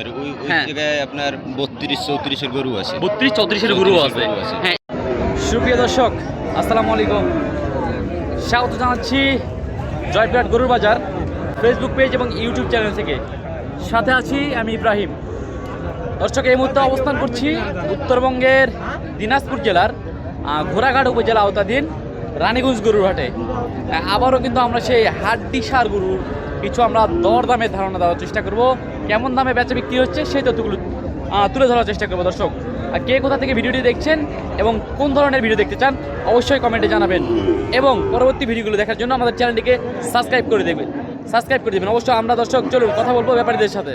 আর ওই ওই হ্যাঁ। জায়গায় আপনার বত্রিশ চৌত্রিশের গরু আছে। বত্রিশ চৌত্রিশের গরু আছে। 34 গরু আছে। হ্যাঁ। সুপ্রিয় দর্শক আসসালামু আলাইকুম। স্বাগত জানাচ্ছি জয়বিরাট গরুর বাজার ফেসবুক পেজ এবং ইউটিউব চ্যানেল থেকে। সাথে আছি আমি ইব্রাহিম। দর্শক এই মুহূর্তে অবস্থান করছি উত্তরবঙ্গের দিনাজপুর জেলার ঘোড়াঘাট উপজেলা আওতাধীন রানীগঞ্জ গরুর হাটে। আবারও কিন্তু আমরা সেই হাড্ডি সার গরুর কিছু আমরা দর দামে ধারণা দেওয়ার চেষ্টা করব। কেমন দামে বেচা বিক্রি হচ্ছে সেই তথ্যগুলো তুলে ধরার চেষ্টা করব দর্শক। আর কে কোথা থেকে ভিডিওটি দেখছেন এবং কোন ধরনের ভিডিও দেখতে চান, অবশ্যই কমেন্টে জানাবেন। এবং পরবর্তী ভিডিওগুলো দেখার জন্য আমাদের চ্যানেলটিকে সাবস্ক্রাইব করে দেবেন। সাবস্ক্রাইব করে দেবেন। অবশ্যই আমরা দর্শক, চলুন কথা বলব ব্যাপারীদের সাথে।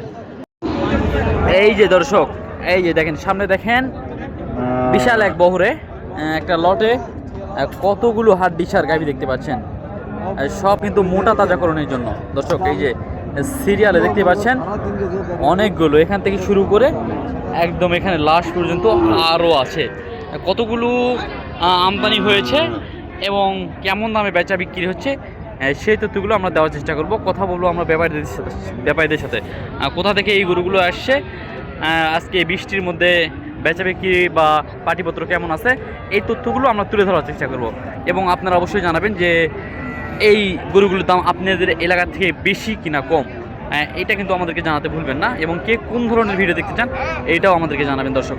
এই যে দর্শক, এই যে দেখেন, সামনে দেখেন, বিশাল এক বহরে একটা লটে কতগুলো হাট ডিসার গাভি দেখতে পাচ্ছেন। সব কিন্তু মোটা তাজাকরণের জন্য। দর্শক, এই যে সিরিয়ালে দেখতে পাচ্ছেন অনেকগুলো এখান থেকে শুরু করে একদম এখানে লাস্ট পর্যন্ত আরও আছে। কতগুলো আমদানি হয়েছে এবং কেমন দামে বেচা বিক্রি হচ্ছে সেই তথ্যগুলো আমরা দেওয়ার চেষ্টা করব। কথা বলব আমরা ব্যাপারীদের সাথে ব্যাপারীদের সাথে। কোথা থেকে এই গরুগুলো আসছে আজকে বৃষ্টির মধ্যে বেচা বিক্রি বা পাটিপত্র কেমন আছে, এই তথ্যগুলো আমরা তুলে ধরার চেষ্টা করব। এবং আপনারা অবশ্যই জানাবেন যে এই গরুগুলোর দাম আপনাদের এলাকা থেকে বেশি কিনা কম? আহ, এটা কিন্তু আমাদেরকে জানাতে ভুলবেন না এবং কে কোন ধরনের ভিডিও দেখতে চান এইটাও আমাদেরকে জানাবেন দর্শক।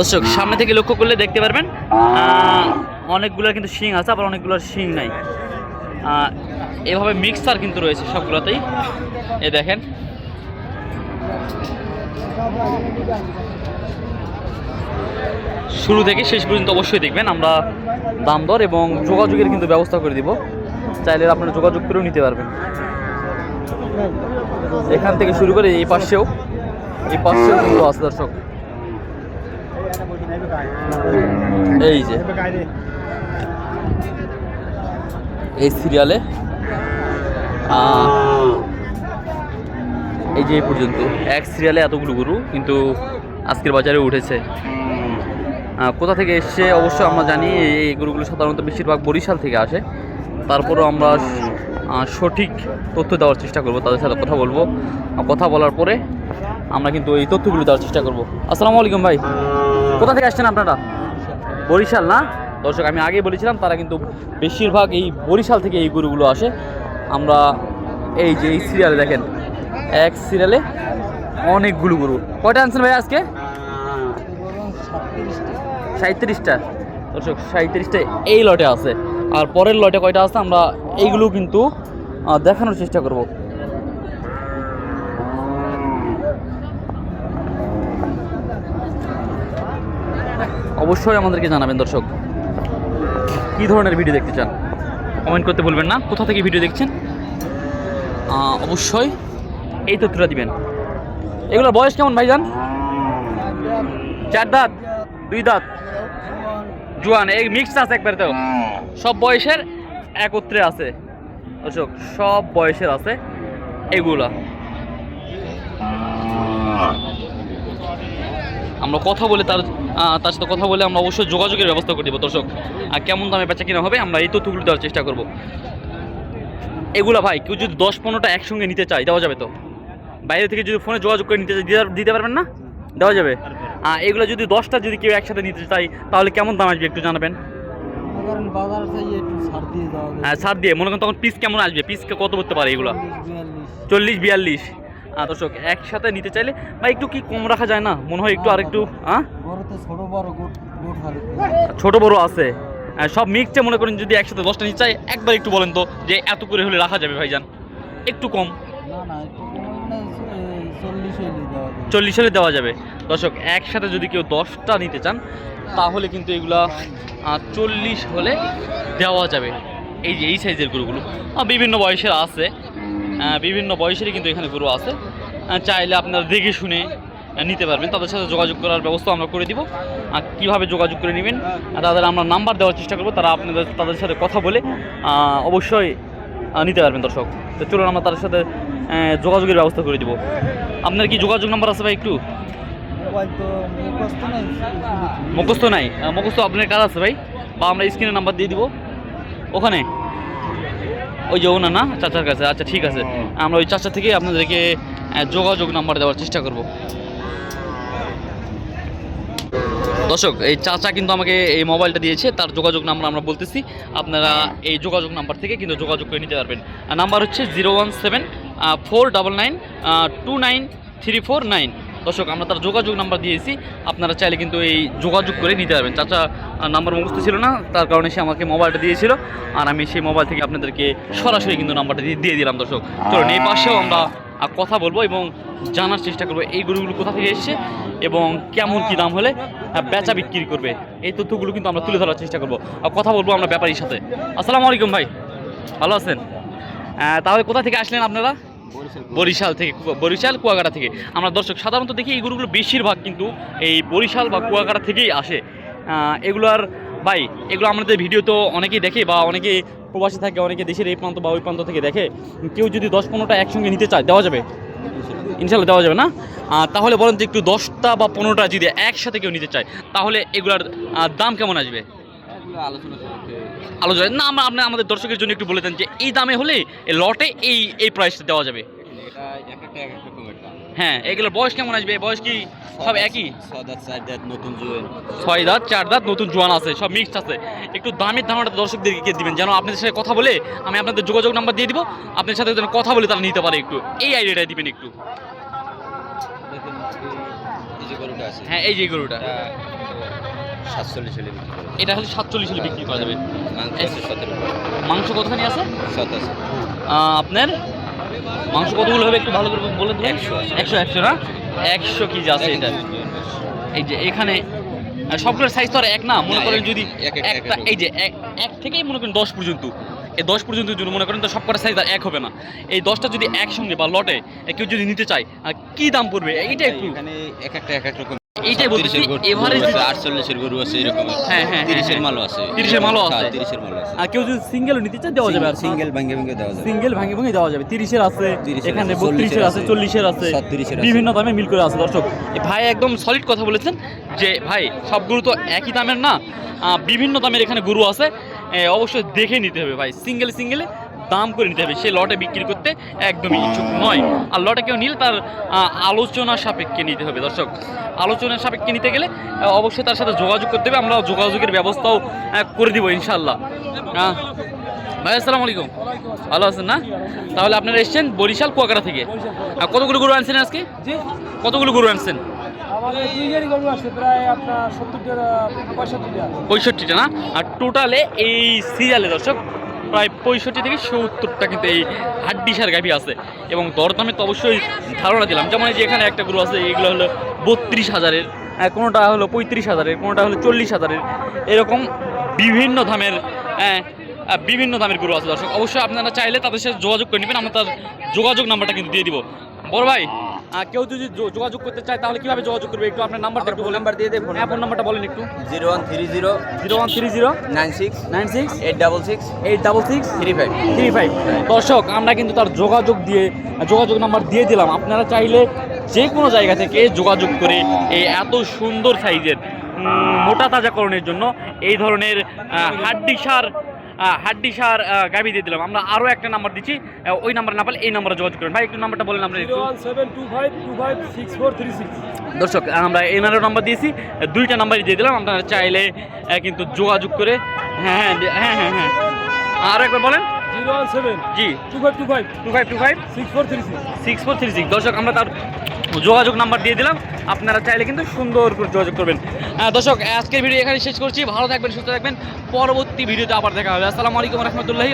দর্শক সামনে থেকে লক্ষ্য করলে দেখতে পারবেন আহ, অনেকগুলোর কিন্তু শিং আছে আবার অনেকগুলোর শিং নাই। এভাবে মিক্সার কিন্তু রয়েছে সবগুলোতেই। এ দেখেন। শুরু থেকে শেষ পর্যন্ত অবশ্যই দেখবেন আমরা দাম দর এবং যোগাযোগের কিন্তু ব্যবস্থা করে দিব। চাইলে আপনারা যোগাযোগ করেও নিতে পারবেন। এখান থেকে শুরু করে এই পাশেও এই পাশেও কিন্তু আছে দর্শক। এই যে। এই সিরিয়ালে। এই যে এই পর্যন্ত। এক সিরিয়ালে এতগুলো গরু কিন্তু আজকের বাজারে উঠেছে। কোথা থেকে এসছে অবশ্যই আমরা জানি, এই গরুগুলো সাধারণত বেশিরভাগ বরিশাল থেকে আসে। তারপরেও আমরা সঠিক তথ্য দেওয়ার চেষ্টা করব, তাদের সাথে কথা বলব। কথা বলার পরে আমরা কিন্তু এই তথ্যগুলো দেওয়ার চেষ্টা করব। আসসালামু আলাইকুম ভাই। কোথা থেকে আসছেন আপনারা? বরিশাল না? দর্শক, আমি আগেই বলেছিলাম, তারা কিন্তু বেশিরভাগ এই বরিশাল থেকে এই গরুগুলো আসে। আমরা এই যে এই সিরিয়ালে দেখেন, এক সিরিয়ালে অনেকগুলো গরু। কয়টা আনছেন ভাই আজকে? সাঁত্রিশটা দর্শক সাঁত্রিশটা এই লটে আছে। আর পরের লটে কয়টা আছে, আমরা এইগুলো কিন্তু দেখানোর চেষ্টা করব। অবশ্যই আমাদেরকে জানাবেন, দর্শক। কী ধরনের ভিডিও দেখতে চান? কমেন্ট করতে বলবেন না। কোথা থেকে ভিডিও দেখছেন? অবশ্যই এই তথ্যটা দিবেন। এগুলোর বয়স কেমন, ভাইজান? চার দাঁত? দুই দাঁত? জোয়ান এই মিক্সড আছে একবারে তো। সব বয়সের একত্রে আছে। দর্শক সব বয়সের আছে এগুলা। আমরা কথা বলে তার তার সাথে কথা বলে আমরা অবশ্যই যোগাযোগের ব্যবস্থা করে দেবো। দর্শক আর কেমন দামে বেচা কিনা হবে আমরা এই তথ্যগুলো দেওয়ার চেষ্টা করব। এগুলা ভাই কেউ যদি দশ পনেরোটা একসঙ্গে নিতে চায় দেওয়া যাবে তো? বাইরে থেকে যদি ফোনে যোগাযোগ করে নিতে চাই দিতে- পারবেন না? দেওয়া যাবে? এগুলো যদি দশটা যদি কেউ একসাথে নিতে চাই তাহলে কেমন দাম আসবে একটু জানাবেন? ছাড় দিয়ে হ্যাঁ ছাড় দিয়ে। মনে করেন তখন পিস কেমন আসবে? পিস কত করতে পারে এগুলো? চল্লিশ বিয়াল্লিশ। আহ, দর্শক একসাথে নিতে চাইলে বা একটু কি কম রাখা যায় না? মনে হয় একটু আর একটু হ্যাঁ ছোট বড় আছে। আহ, সব মিক্সে মনে করেন যদি একসাথে দশটা নিতে চাই একবার একটু বলেন তো যে এত করে হলে রাখা যাবে ভাইজান? একটু কম। না না একটু কম হলে, এই, চল্লিশ হলে দেওয়া যাবে। দর্শক, একসাথে যদি কেউ দশটা নিতে চান, তাহলে কিন্তু এগুলা চল্লিশ হলে দেওয়া যাবে। এই যে, এই সাইজের গরুগুলো। বিভিন্ন বয়সের আছে। বিভিন্ন বয়সেরই কিন্তু এখানে গরু আছে। চাইলে আপনারা দেখে শুনে নিতে পারবেন। তাদের সাথে যোগাযোগ করার ব্যবস্থা আমরা করে দিব। আর কীভাবে যোগাযোগ করে নেবেন? তাদের আমরা নাম্বার দেওয়ার চেষ্টা করব। তারা আপনাদের, তাদের সাথে কথা বলে অবশ্যই নিতে পারবেন দর্শক। তো চলুন আমরা তাদের সাথে যোগাযোগের ব্যবস্থা করে দিব। আপনার কি যোগাযোগ নাম্বার আছে ভাই একটু? মুখস্থ নাই। মুখস্থ আপনার কাজ আছে ভাই। বা আমরা স্ক্রিনে নাম্বার দিয়ে দিব। ওখানে। ওই যে ওনা না চাচার কাছে। আচ্ছা ঠিক আছে। আমরা ওই চাচা থেকে আপনাদেরকে যোগাযোগ নাম্বার দেওয়ার চেষ্টা করব। দর্শক এই চাচা কিন্তু আমাকে এই মোবাইলটা দিয়েছে। তার যোগাযোগ নাম্বার আমরা বলতেছি। আপনারা এই যোগাযোগ নাম্বার থেকে কিন্তু যোগাযোগ করে নিতে পারবেন। আর নাম্বার হচ্ছে zero one seven four double nine two nine three four nine দর্শক, আমরা তার যোগাযোগ নাম্বার দিয়েছি। আপনারা চাইলে কিন্তু এই যোগাযোগ করে নিতে পারবেন। চাচা নাম্বার মুখস্থ ছিল না, তার কারণে সে আমাকে মোবাইলটা দিয়েছিল। আর আমি সেই মোবাইল থেকে আপনাদেরকে সরাসরি কিন্তু নাম্বারটা দিয়ে দিলাম, দর্শক। চলুন, এই পাশেও আমরা কথা বলব এবং জানার চেষ্টা করব এই গরুগুলো কোথা থেকে এসছে এবং কেমন কি দাম হলে বেচা বিক্রি করবে। এই তথ্যগুলো কিন্তু আমরা তুলে ধরার চেষ্টা করব। আর কথা বলব আমরা ব্যাপারীর সাথে। আসসালামু আলাইকুম ভাই, ভালো আছেন? তাহলে কোথা থেকে আসলেন আপনারা? বরিশাল থেকে বরিশাল কুয়াকাটা থেকে। আমরা দর্শক সাধারণত দেখি এই গরুগুলো বেশিরভাগ কিন্তু এই বরিশাল বা কুয়াকাটা থেকেই আসে। এগুলার ভাই এগুলো আমাদের ভিডিও তো অনেকেই দেখে বা অনেকে প্রবাসী থাকে অনেকে দেশের এই প্রান্ত বা ওই প্রান্ত থেকে দেখে। কেউ যদি দশ পনেরোটা একসঙ্গে নিতে চায় দেওয়া যাবে? ইনশাল্লাহ দেওয়া যাবে না? তাহলে বলেন যে একটু দশটা বা পনেরোটা যদি একসাথে কেউ নিতে চায় তাহলে এগুলার দাম কেমন আসবে? আলোচনা না আমরা আপনি আমাদের দর্শকের জন্য একটু বলে দেন যে এই দামে হলে লটে এই এই প্রাইসটা দেওয়া যাবে। হ্যাঁ এগুলোর বয়স কেমন আসবে? বয়স কি সব একই? ছয় দাঁত চার দাঁত নতুন জোয়ান আছে সব মিক্সড আছে। একটু দামের ধারণাটা দর্শকদেরকে দিবেন। যেন আপনাদের সাথে কথা বলে আমি আপনাদের যোগাযোগ নাম্বার দিয়ে দিব। আপনার সাথে যেন কথা বলে তারা নিতে পারে একটু। এই আইডিয়াটা দিবেন একটু। হ্যাঁ এই যে গরুটা। সাতচল্লিশ হলে বিক্রি করে এটা হলে সাতচল্লিশ হলে বিক্রি করা যাবে। মাংস আছে সতেরো। মাংস কতখানি আছে? আহ, আপনার? মাংস কতগুলো হবে একটু ভালো করে বলে দেবেন একশো। একশো একশো না? একশো কেজি আছে এটা। এই যে এখানে সবগুলোর সাইজ তো আর এক না? মনে করেন যদি এক একটা। এই যে এক এক থেকেই মনে করেন দশ পর্যন্ত। এই দশ পর্যন্ত যদি মনে করেন তো সব কটা সাইজ আর এক হবে না। এই দশটা যদি একসঙ্গে বা লটে কেউ যদি নিতে চায় কি দাম পড়বে? এইটা একটু। এখানে এক একটা এক এক রকম এইটাই বলতেছি, 30 এর গরু আছে, যদি- 48 এর গরু আছে এরকম হ্যাঁ, হ্যাঁ, হ্যাঁ, তিরিশের। মালও আছে। 30 এর মালও আছে। 30 এর মালও আছে। আর কেউ যদি সিঙ্গেলও নিতে চায় দেওয়া যাবে আর সিঙ্গেল ভাঙ্গে ভাঙ্গে দেওয়া যাবে। সিঙ্গেল ভাঙে ভাঙে দেওয়া যাবে। তিরিশের আছে এখানে বত্রিশের আছে আছে, চল্লিশের আছে। 36 বিভিন্ন দামে মিল করে আছে দর্শক। ভাই একদম সলিড কথা বলেছেন যে ভাই সব গরু তো একই দামের না আহ, বিভিন্ন দামের এখানে গরু আছে। অবশ্যই দেখে নিতে হবে ভাই। সিঙ্গেল সিঙ্গেলে দাম করে নিতে হবে। সে লটে বিক্রি করতে একদমই ইচ্ছুক নয়। আর লটে কেউ নিলে তার আলোচনা সাপেক্ষে নিতে হবে, দর্শক। আলোচনার সাপেক্ষে নিতে গেলে অবশ্যই তার সাথে যোগাযোগ করতে হবে। আমরা যোগাযোগের ব্যবস্থাও করে দিব ইনশাল্লাহ ভাই, আসসালামু আলাইকুম। ভালো আছেন না? তাহলে আপনারা এসেছেন বরিশাল, কুয়াকাটা থেকে। কতগুলো গরু আনছেন আজকে? কতগুলো গরু আনছেন? পঁয়ষট্টিটা না? আর টোটালে এই সিরিয়ালে, দর্শক প্রায় পঁয়ষট্টি থেকে সত্তরটা কিন্তু এই হাড্ডিসার গাভি আছে। এবং দরদামে তো অবশ্যই ধারণা দিলাম। যেমন এই যে এখানে একটা গরু আছে এগুলো হলো বত্রিশ হাজারের আহ, কোনোটা হলো পঁয়ত্রিশ হাজারের কোনোটা হলো চল্লিশ হাজারের। এরকম বিভিন্ন দামের আহ, বিভিন্ন দামের গরু আছে দর্শক। অবশ্যই আপনারা চাইলে তাদের সাথে যোগাযোগ করে নেবেন। আমরা তার যোগাযোগ নাম্বারটা কিন্তু দিয়ে দিব। বড় ভাই কেউ যদি যোগাযোগ করতে চায় তাহলে কীভাবে যোগাযোগ করবে? একটু আপনার নাম্বারটা একটু বলেন। নাম্বার দিয়ে দেব হ্যাঁ ফোন নাম্বারটা বলেন একটু। Zero one three zero zero one three zero nine six nine six eight double six eight double six three five. Three five. দর্শক আমরা কিন্তু তার যোগাযোগ দিয়ে যোগাযোগ নাম্বার দিয়ে দিলাম। আপনারা চাইলে যে কোনো জায়গা থেকে যোগাযোগ করে এই এত সুন্দর সাইজের মোটা তাজাকরণের জন্য এই ধরনের আহ, হাড্ডি সার আহ, হাড্ডি সার গাভি দিয়ে দিলাম। আমরা আরও একটা নাম্বার দিচ্ছি। ওই নাম্বার না পারলে এই নাম্বারে যোগাযোগ করুন। ভাই একটু নাম্বারটা বলেন সিক্স দর্শক আমরা এনারও নাম্বার দিয়েছি। দুইটা নাম্বারই দিয়ে দিলাম। আপনারা চাইলে কিন্তু যোগাযোগ করে হ্যাঁ হ্যাঁ হ্যাঁ হ্যাঁ হ্যাঁ আরও একবার বলেন। জিরো ওয়ান সেভেন জি। Two five two five two five two five six four three six six four three six দর্শক আমরা তার যোগাযোগ নাম্বার দিয়ে দিলাম। আপনারা চাইলে কিন্তু সুন্দর করে যোগাযোগ করবেন। দর্শক, আজকের ভিডিও এখানে শেষ করছি। ভালো থাকবেন, সুস্থ থাকবেন। পরবর্তী ভিডিওতে আবার দেখা হবে। আসসালামু আলাইকুম রহমতুল্লাহি